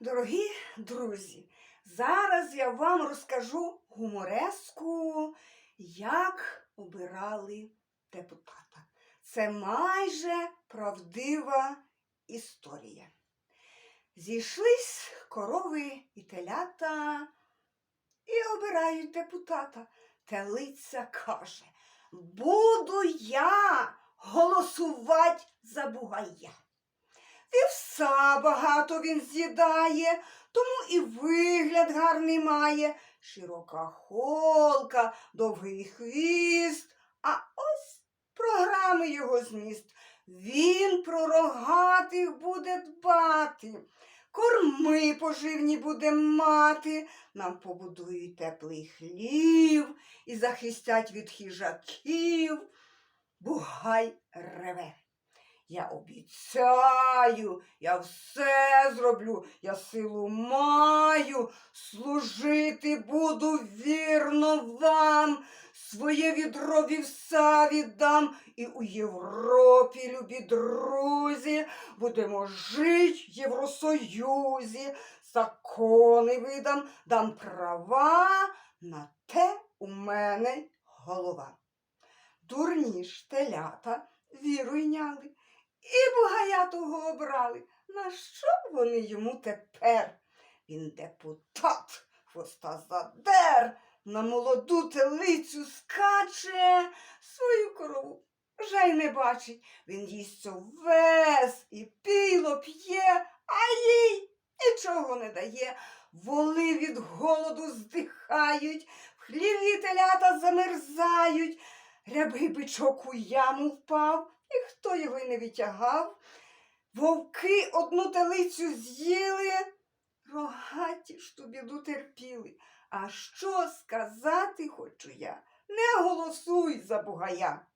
Дорогі друзі, зараз я вам розкажу гумореску, як обирали депутата. Це майже правдива історія. Зійшлись корови і телята і обирають депутата. Телиця каже: Буду я голосувати за бугая. Вівса багато він з'їдає, тому і вигляд гарний має. Широка холка, довгий хвіст. А ось програми його зміст. Він про рогатих буде дбати, корми поживні буде мати, нам побудують теплий хлів і захистять від хижаків. Бугай реве. Я обіцяю, я все зроблю, я силу маю, служити буду вірно вам, своє відро вівса віддам, і у Європі, любі друзі, будемо жить в Євросоюзі, закони видам, дам права, на те у мене голова. Дурні ж телята віру йняли. І бугая того обрали. На що вони йому тепер? Він депутат, хвоста задер, на молоду телицю скаче, свою корову вже й не бачить. Він їсть овес і піло п'є, а їй нічого не дає. Воли від голоду здихають, в хліві телята замерзають. Рябий бичок у яму впав, ніхто його й не витягав. Вовки одну телицю з'їли, рогаті ж ту біду терпіли. А що сказати хочу я? Не голосуй за бугая.